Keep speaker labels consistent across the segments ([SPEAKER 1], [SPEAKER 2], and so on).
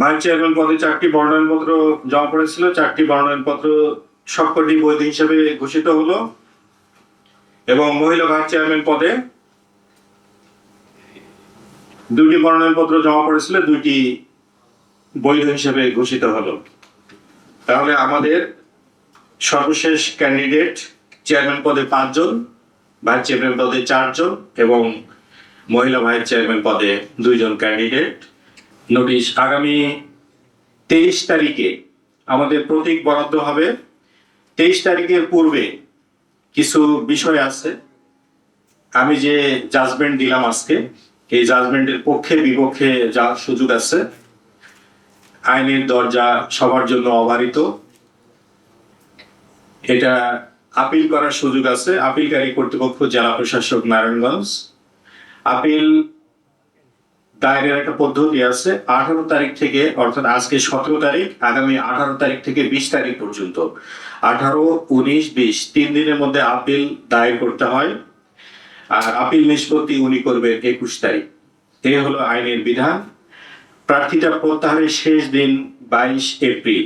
[SPEAKER 1] Vice chairman পদে চারটি মনোনয়নপত্র জমা পড়েছিল, চারটি মনোনয়নপত্র সবকটি বৈধ হিসেবে ঘোষিত হলো এবং মহিলা ভাইস চেয়ারম্যান পদে দুটি মনোনয়নপত্র জমা পড়েছিল দুইটি বৈধ হিসেবে ঘোষিত হলো। তাহলে আমাদের সর্বশেষ ক্যান্ডিডেট চেয়ারম্যান পদে পাঁচজন ভাইস চেয়ারম্যান পদে চারজন এবং মহিলা ভাইস চেয়ারম্যান পদে দুইজন ক্যান্ডিডেট নোটিশ আগামী তেইশ তারিখে আমাদের প্রতীক বরাদ্দ হবে। তেইশ তারিখের পূর্বে কিছু বিষয় আছে। আমি যে জাজমেন্ট দিলাম আজকে, এই জাজমেন্টের পক্ষে বিপক্ষে যা সুযোগ আছে, আইনের দরজা সবার জন্য অবারিত। এটা আপিল করার সুযোগ আছে। আপিলকারী কর্তৃপক্ষ জেলা প্রশাসক নারায়ণগঞ্জ। আপিল দায়েরের একটা পদ্ধতি আছে। আঠারো তারিখ থেকে, অর্থাৎ আজকে সতেরো তারিখ, আগামী আঠারো তারিখ থেকে বিশ তারিখ পর্যন্ত। আঠারো, উনিশ, বিশ, তিন দিনের মধ্যে আপিল দায়ের করতে হয়। আর আপিল নিষ্পত্তি উনি করবেন একুশ তারিখ। এ হলো আইনের বিধান। প্রার্থীটা প্রত্যাহারের শেষ দিন বাইশ এপ্রিল।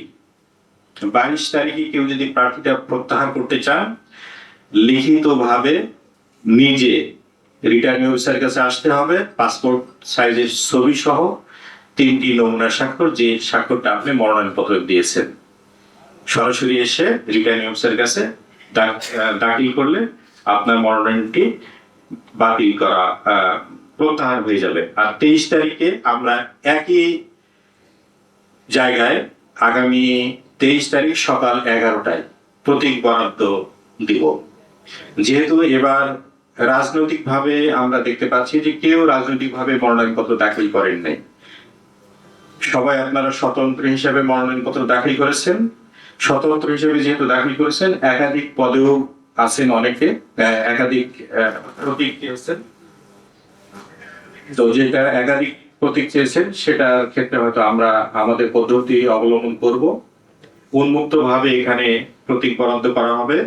[SPEAKER 1] বাইশ তারিখে কেউ যদি প্রার্থীটা প্রত্যাহার করতে চান, লিখিতভাবে নিজে রিটার্নিং অফিসারের কাছে আসতে হবে, পাসপোর্ট সাইজের ছবি সহ তিনটি নমুনা স্বাক্ষর, যে স্বাক্ষরটা আপনি মনোনয়ন মনোনয়নপত্র দিয়েছেন। সরাসরি এসে রিটার্নিং অফিসারের কাছে দাখিল করলে আপনার মনোনয়নটি বাতিল করা প্রত্যাহার হয়ে যাবে। আর তেইশ তারিখে আমরা একই জায়গায় আগামী তেইশ তারিখ সকাল এগারোটায় প্রতীক বরাদ্দ দিব। যেহেতু এবার রাজনৈতিকভাবে আমরা দেখতে পাচ্ছি যে কেউ রাজনৈতিকভাবে মনোনয়নপত্র দাখিল করেন নাই। সবাই আপনারা স্বতন্ত্র হিসেবে মনোনয়নপত্র দাখিল করেছেন। স্বতন্ত্র হিসেবে যেহেতু দাখিল করেছেন, একাধিক পদেও আছেন অনেকে একাধিক প্রতীক চেয়েছেন। তো যেটা একাধিক প্রতীক চেয়েছেন, সেটার ক্ষেত্রে হয়তো আমরা আমাদের পদ্ধতি অবলম্বন করব। উন্মুক্ত ভাবে এখানে প্রতীক বরাদ্দ করা হবে।